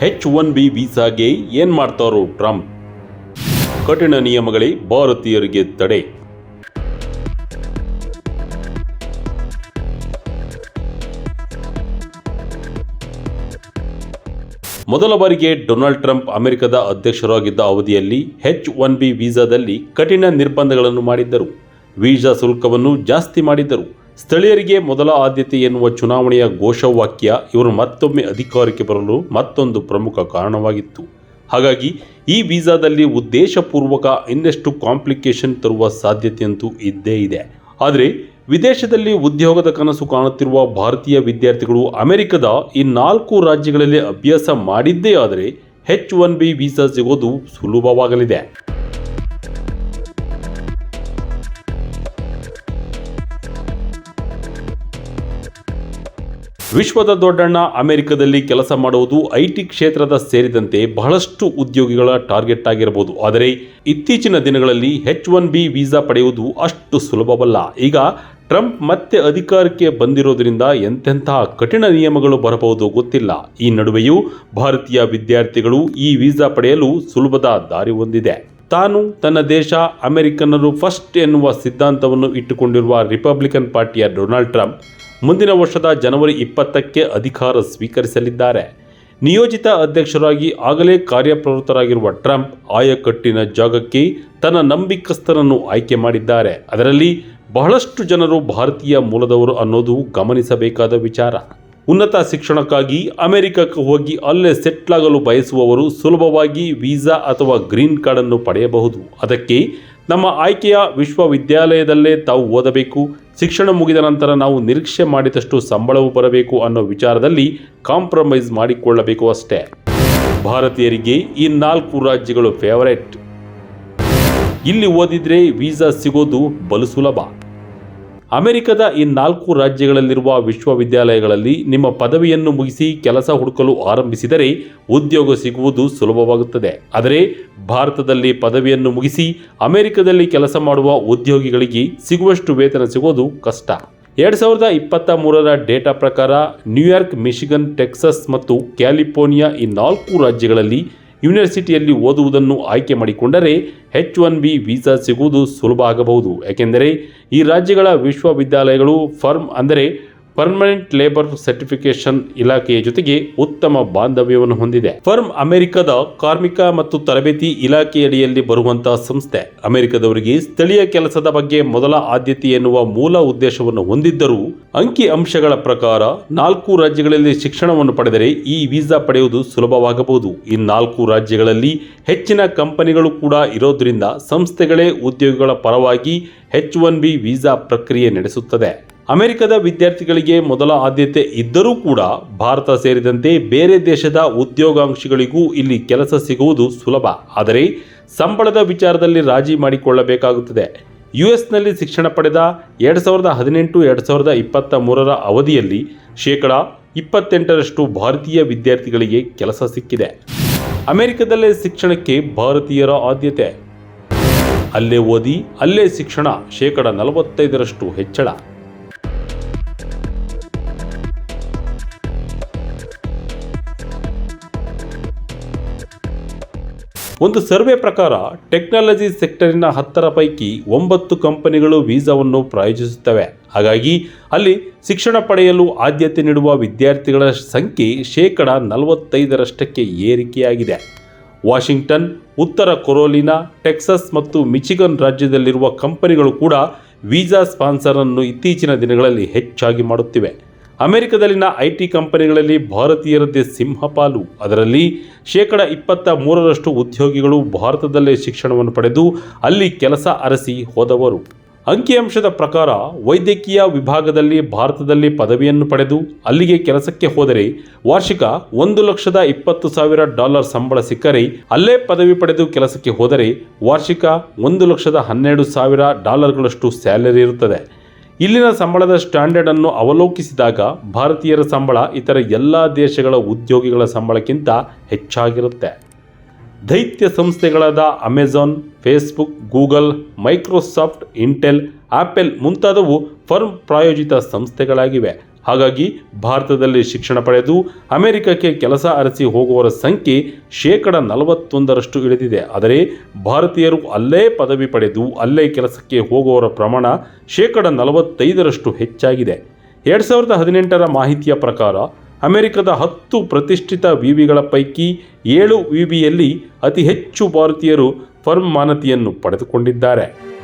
H one B ವೀಸಾಗೆ ಏನ್ ಮಾಡ್ತಾರೋ Trump? ಕಠಿಣ ನಿಯಮಗಳೇ ಭಾರತೀಯರಿಗೆ ತಡೆ. ಮೊದಲ ಬಾರಿಗೆ ಡೊನಾಲ್ಡ್ ಟ್ರಂಪ್ ಅಮೆರಿಕದ ಅಧ್ಯಕ್ಷರಾಗಿದ್ದ ಅವಧಿಯಲ್ಲಿ ಹೆಚ್ ಒನ್ ಬಿ ವೀಸಾದಲ್ಲಿ ಕಠಿಣ ನಿರ್ಬಂಧಗಳನ್ನು ಮಾಡಿದ್ದರು. ವೀಸಾ ಶುಲ್ಕವನ್ನು ಜಾಸ್ತಿ ಮಾಡಿದ್ದರು. ಸ್ಥಳೀಯರಿಗೆ ಮೊದಲ ಆದ್ಯತೆ ಎನ್ನುವ ಚುನಾವಣೆಯ ಘೋಷವಾಕ್ಯ ಇವರು ಮತ್ತೊಮ್ಮೆ ಅಧಿಕಾರಕ್ಕೆ ಬರಲು ಮತ್ತೊಂದು ಪ್ರಮುಖ ಕಾರಣವಾಗಿತ್ತು. ಹಾಗಾಗಿ ಈ ವೀಸಾದಲ್ಲಿ ಉದ್ದೇಶಪೂರ್ವಕ ಇನ್ನಷ್ಟು ಕಾಂಪ್ಲಿಕೇಶನ್ ತರುವ ಸಾಧ್ಯತೆಯಂತೂ ಇದ್ದೇ ಇದೆ. ಆದರೆ ವಿದೇಶದಲ್ಲಿ ಉದ್ಯೋಗದ ಕನಸು ಕಾಣುತ್ತಿರುವ ಭಾರತೀಯ ವಿದ್ಯಾರ್ಥಿಗಳು ಅಮೆರಿಕದ ಈ ನಾಲ್ಕು ರಾಜ್ಯಗಳಲ್ಲಿ ಅಭ್ಯಾಸ ಮಾಡಿದ್ದೇ ಆದರೆ ಹೆಚ್ ಒನ್ ಬಿ ವೀಸಾ ಸಿಗೋದು ಸುಲಭವಾಗಲಿದೆ. ವಿಶ್ವದ ದೊಡ್ಡಣ್ಣ ಅಮೆರಿಕದಲ್ಲಿ ಕೆಲಸ ಮಾಡುವುದು ಐಟಿ ಕ್ಷೇತ್ರದ ಸೇರಿದಂತೆ ಬಹಳಷ್ಟು ಉದ್ಯೋಗಿಗಳ ಟಾರ್ಗೆಟ್ ಆಗಿರಬಹುದು ಆದರೆ ಇತ್ತೀಚಿನ ದಿನಗಳಲ್ಲಿ ಹೆಚ್ ಒನ್ ಬಿ ವೀಸಾ ಪಡೆಯುವುದು ಅಷ್ಟು ಸುಲಭವಲ್ಲ. ಈಗ ಟ್ರಂಪ್ ಮತ್ತೆ ಅಧಿಕಾರಕ್ಕೆ ಬಂದಿರೋದ್ರಿಂದ ಎಂತೆಂತಹ ಕಠಿಣ ನಿಯಮಗಳು ಬರಬಹುದು ಗೊತ್ತಿಲ್ಲ. ಈ ನಡುವೆಯೂ ಭಾರತೀಯ ವಿದ್ಯಾರ್ಥಿಗಳು ಈ ವೀಸಾ ಪಡೆಯಲು ಸುಲಭದ ದಾರಿ ಹೊಂದಿದೆ. ತಾನು ತನ್ನ ದೇಶ ಅಮೆರಿಕನ್ನರು ಫಸ್ಟ್ ಎನ್ನುವ ಸಿದ್ಧಾಂತವನ್ನು ಇಟ್ಟುಕೊಂಡಿರುವ ರಿಪಬ್ಲಿಕನ್ ಪಾರ್ಟಿಯ ಡೊನಾಲ್ಡ್ ಟ್ರಂಪ್ ಮುಂದಿನ ವರ್ಷದ ಜನವರಿ ಇಪ್ಪತ್ತಕ್ಕೆ ಅಧಿಕಾರ ಸ್ವೀಕರಿಸಲಿದ್ದಾರೆ. ನಿಯೋಜಿತ ಅಧ್ಯಕ್ಷರಾಗಿ ಆಗಲೇ ಕಾರ್ಯಪ್ರವೃತ್ತರಾಗಿರುವ ಟ್ರಂಪ್ ಆಯಕಟ್ಟಿನ ಜಾಗಕ್ಕೆ ತನ್ನ ನಂಬಿಕಸ್ಥರನ್ನು ಆಯ್ಕೆ ಮಾಡಿದ್ದಾರೆ. ಅದರಲ್ಲಿ ಬಹಳಷ್ಟು ಜನರು ಭಾರತೀಯ ಮೂಲದವರು ಅನ್ನೋದು ಗಮನಿಸಬೇಕಾದ ವಿಚಾರ. ಉನ್ನತ ಶಿಕ್ಷಣಕ್ಕಾಗಿ ಅಮೆರಿಕಕ್ಕೆ ಹೋಗಿ ಅಲ್ಲೇ ಸೆಟ್ಲಾಗಲು ಬಯಸುವವರು ಸುಲಭವಾಗಿ ವೀಸಾ ಅಥವಾ ಗ್ರೀನ್ ಕಾರ್ಡನ್ನು ಪಡೆಯಬಹುದು. ಅದಕ್ಕೆ ನಮ್ಮ ಆಯ್ಕೆಯ ವಿಶ್ವವಿದ್ಯಾಲಯದಲ್ಲೇ ತಾವು ಓದಬೇಕು. ಶಿಕ್ಷಣ ಮುಗಿದ ನಂತರ ನಾವು ನಿರೀಕ್ಷೆ ಮಾಡಿದಷ್ಟು ಸಂಬಳವು ಬರಬೇಕು ಅನ್ನೋ ವಿಚಾರದಲ್ಲಿ ಕಾಂಪ್ರಮೈಸ್ ಮಾಡಿಕೊಳ್ಳಬೇಕು ಅಷ್ಟೇ. ಭಾರತೀಯರಿಗೆ ಈ ನಾಲ್ಕು ರಾಜ್ಯಗಳು ಫೇವರೇಟ್. ಇಲ್ಲಿ ಓದಿದ್ರೆ ವೀಸಾ ಸಿಗೋದು ಬಲು ಸುಲಭ. ಅಮೆರಿಕದ ಈ ನಾಲ್ಕು ರಾಜ್ಯಗಳಲ್ಲಿರುವ ವಿಶ್ವವಿದ್ಯಾಲಯಗಳಲ್ಲಿ ನಿಮ್ಮ ಪದವಿಯನ್ನು ಮುಗಿಸಿ ಕೆಲಸ ಹುಡುಕಲು ಆರಂಭಿಸಿದರೆ ಉದ್ಯೋಗ ಸಿಗುವುದು ಸುಲಭವಾಗುತ್ತದೆ. ಆದರೆ ಭಾರತದಲ್ಲಿ ಪದವಿಯನ್ನು ಮುಗಿಸಿ ಅಮೆರಿಕದಲ್ಲಿ ಕೆಲಸ ಮಾಡುವ ಉದ್ಯೋಗಿಗಳಿಗೆ ಸಿಗುವಷ್ಟು ವೇತನ ಸಿಗೋದು ಕಷ್ಟ. ಎರಡು ಸಾವಿರದ ಇಪ್ಪತ್ತ ಮೂರರ ಡೇಟಾ ಪ್ರಕಾರ ನ್ಯೂಯಾರ್ಕ್, ಮಿಶಿಗನ್, ಟೆಕ್ಸಸ್ ಮತ್ತು ಕ್ಯಾಲಿಫೋರ್ನಿಯಾ ಈ ನಾಲ್ಕು ರಾಜ್ಯಗಳಲ್ಲಿ ಯೂನಿವರ್ಸಿಟಿಯಲ್ಲಿ ಓದುವುದನ್ನು ಆಯ್ಕೆ ಮಾಡಿಕೊಂಡರೆ ಹೆಚ್ ಒನ್ ಬಿ ವೀಸಾ ಸಿಗುವುದು ಸುಲಭ ಆಗಬಹುದು. ಏಕೆಂದರೆ ಈ ರಾಜ್ಯಗಳ ವಿಶ್ವವಿದ್ಯಾಲಯಗಳು ಫರ್ಮ್ ಅಂದರೆ ಪರ್ಮನೆಂಟ್ ಲೇಬರ್ ಸರ್ಟಿಫಿಕೇಶನ್ ಇಲಾಖೆಯ ಜೊತೆಗೆ ಉತ್ತಮ ಬಾಂಧವ್ಯವನ್ನು ಹೊಂದಿದೆ. ಫರ್ಮ್ ಅಮೆರಿಕದ ಕಾರ್ಮಿಕ ಮತ್ತು ತರಬೇತಿ ಇಲಾಖೆಯಡಿಯಲ್ಲಿ ಬರುವಂತಹ ಸಂಸ್ಥೆ. ಅಮೆರಿಕದವರಿಗೆ ಸ್ಥಳೀಯ ಕೆಲಸದ ಬಗ್ಗೆ ಮೊದಲ ಆದ್ಯತೆ ಎನ್ನುವ ಮೂಲ ಉದ್ದೇಶವನ್ನು ಹೊಂದಿದ್ದರೂ, ಅಂಕಿ ಅಂಶಗಳ ಪ್ರಕಾರ ನಾಲ್ಕು ರಾಜ್ಯಗಳಲ್ಲಿ ಶಿಕ್ಷಣವನ್ನು ಪಡೆದರೆ ಈ ವೀಸಾ ಪಡೆಯುವುದು ಸುಲಭವಾಗಬಹುದು. ಈ ನಾಲ್ಕು ರಾಜ್ಯಗಳಲ್ಲಿ ಹೆಚ್ಚಿನ ಕಂಪನಿಗಳು ಕೂಡ ಇರೋದ್ರಿಂದ ಸಂಸ್ಥೆಗಳೇ ಉದ್ಯೋಗಿಗಳ ಪರವಾಗಿ ಎಚ್ ಒನ್ ಬಿ ವೀಸಾ ಪ್ರಕ್ರಿಯೆ ನಡೆಸುತ್ತದೆ. ಅಮೆರಿಕದ ವಿದ್ಯಾರ್ಥಿಗಳಿಗೆ ಮೊದಲ ಆದ್ಯತೆ ಇದ್ದರೂ ಕೂಡ ಭಾರತ ಸೇರಿದಂತೆ ಬೇರೆ ದೇಶದ ಉದ್ಯೋಗಾಂಕ್ಷಿಗಳಿಗೂ ಇಲ್ಲಿ ಕೆಲಸ ಸಿಗುವುದು ಸುಲಭ. ಆದರೆ ಸಂಬಳದ ವಿಚಾರದಲ್ಲಿ ರಾಜಿ ಮಾಡಿಕೊಳ್ಳಬೇಕಾಗುತ್ತದೆ. ಯು ಎಸ್ನಲ್ಲಿ ಶಿಕ್ಷಣ ಪಡೆದ ಎರಡು ಸಾವಿರದ ಹದಿನೆಂಟು, ಎರಡು ಸಾವಿರದ ಇಪ್ಪತ್ತ ಮೂರರ ಅವಧಿಯಲ್ಲಿ ಶೇಕಡ ಇಪ್ಪತ್ತೆಂಟರಷ್ಟು ಭಾರತೀಯ ವಿದ್ಯಾರ್ಥಿಗಳಿಗೆ ಕೆಲಸ ಸಿಕ್ಕಿದೆ. ಅಮೆರಿಕದಲ್ಲೇ ಶಿಕ್ಷಣಕ್ಕೆ ಭಾರತೀಯರ ಆದ್ಯತೆ. ಅಲ್ಲೇ ಓದಿ, ಅಲ್ಲೇ ಶಿಕ್ಷಣ ಶೇಕಡ ನಲವತ್ತೈದರಷ್ಟು ಹೆಚ್ಚಳ. ಒಂದು ಸರ್ವೆ ಪ್ರಕಾರ ಟೆಕ್ನಾಲಜಿ ಸೆಕ್ಟರಿನ ಹತ್ತರ ಪೈಕಿ ಒಂಬತ್ತು ಕಂಪನಿಗಳು ವೀಸಾವನ್ನು ಪ್ರಾಯೋಜಿಸುತ್ತವೆ. ಹಾಗಾಗಿ ಅಲ್ಲಿ ಶಿಕ್ಷಣ ಪಡೆಯಲು ಆದ್ಯತೆ ನೀಡುವ ವಿದ್ಯಾರ್ಥಿಗಳ ಸಂಖ್ಯೆ ಶೇಕಡ ನಲವತ್ತೈದರಷ್ಟಕ್ಕೆ ಏರಿಕೆಯಾಗಿದೆ. ವಾಷಿಂಗ್ಟನ್, ಉತ್ತರ ಕೊರೋಲಿನಾ, ಟೆಕ್ಸಸ್ ಮತ್ತು ಮಿಚಿಗನ್ ರಾಜ್ಯದಲ್ಲಿರುವ ಕಂಪನಿಗಳು ಕೂಡ ವೀಸಾ ಸ್ಪಾನ್ಸರ್ ಅನ್ನು ಇತ್ತೀಚಿನ ದಿನಗಳಲ್ಲಿ ಹೆಚ್ಚಾಗಿ ಮಾಡುತ್ತಿವೆ. ಅಮೆರಿಕದಲ್ಲಿನ ಐಟಿ ಕಂಪನಿಗಳಲ್ಲಿ ಭಾರತೀಯರದ್ದೇ ಸಿಂಹಪಾಲು. ಅದರಲ್ಲಿ ಶೇಕಡ ಇಪ್ಪತ್ತ ಮೂರರಷ್ಟು ಉದ್ಯೋಗಿಗಳು ಭಾರತದಲ್ಲೇ ಶಿಕ್ಷಣವನ್ನು ಪಡೆದು ಅಲ್ಲಿ ಕೆಲಸ ಅರಸಿ ಹೋದವರು. ಅಂಕಿಅಂಶದ ಪ್ರಕಾರ ವೈದ್ಯಕೀಯ ವಿಭಾಗದಲ್ಲಿ ಭಾರತದಲ್ಲಿ ಪದವಿಯನ್ನು ಪಡೆದು ಅಲ್ಲಿಗೆ ಕೆಲಸಕ್ಕೆ ಹೋದರೆ ವಾರ್ಷಿಕ ಒಂದು ಲಕ್ಷದ ಇಪ್ಪತ್ತು ಸಾವಿರ ಡಾಲರ್ ಸಂಬಳ ಸಿಕ್ಕರೆ ಅಲ್ಲೇ ಪದವಿ ಪಡೆದು ಕೆಲಸಕ್ಕೆ ಹೋದರೆ ವಾರ್ಷಿಕ ಒಂದು ಲಕ್ಷದ ಹನ್ನೆರಡು ಸಾವಿರ ಡಾಲರ್ಗಳಷ್ಟು ಸ್ಯಾಲರಿ ಇರುತ್ತದೆ. ಇಲ್ಲಿನ ಸಂಬಳದ ಸ್ಟ್ಯಾಂಡರ್ಡ್ ಅನ್ನು ಅವಲೋಕಿಸಿದಾಗ ಭಾರತೀಯರ ಸಂಬಳ ಇತರ ಎಲ್ಲ ದೇಶಗಳ ಉದ್ಯೋಗಿಗಳ ಸಂಬಳಕ್ಕಿಂತ ಹೆಚ್ಚಾಗಿರುತ್ತೆ. ದೈತ್ಯ ಸಂಸ್ಥೆಗಳಾದ Amazon Facebook Google Microsoft Intel Apple ಮುಂತಾದವು ಫರ್ಮ್ ಪ್ರಾಯೋಜಿತ ಸಂಸ್ಥೆಗಳಾಗಿವೆ. ಹಾಗಾಗಿ ಭಾರತದಲ್ಲಿ ಶಿಕ್ಷಣ ಪಡೆದು ಅಮೆರಿಕಕ್ಕೆ ಕೆಲಸ ಅರಸಿ ಹೋಗುವವರ ಸಂಖ್ಯೆ ಶೇಕಡ ನಲವತ್ತೊಂದರಷ್ಟು ಇಳಿದಿದೆ. ಆದರೆ ಭಾರತೀಯರು ಅಲ್ಲೇ ಪದವಿ ಪಡೆದು ಅಲ್ಲೇ ಕೆಲಸಕ್ಕೆ ಹೋಗುವವರ ಪ್ರಮಾಣ ಶೇಕಡ ನಲವತ್ತೈದರಷ್ಟು ಹೆಚ್ಚಾಗಿದೆ. ಎರಡು ಸಾವಿರದ ಹದಿನೆಂಟರ ಮಾಹಿತಿಯ ಪ್ರಕಾರ ಅಮೆರಿಕದ ಹತ್ತು ಪ್ರತಿಷ್ಠಿತ ವಿವಿಗಳ ಪೈಕಿ ಏಳು ವಿವಿಯಲ್ಲಿ ಅತಿ ಹೆಚ್ಚು ಭಾರತೀಯರು ಫರ್ಮ್ ಮಾನತಿಯನ್ನು ಪಡೆದುಕೊಂಡಿದ್ದಾರೆ.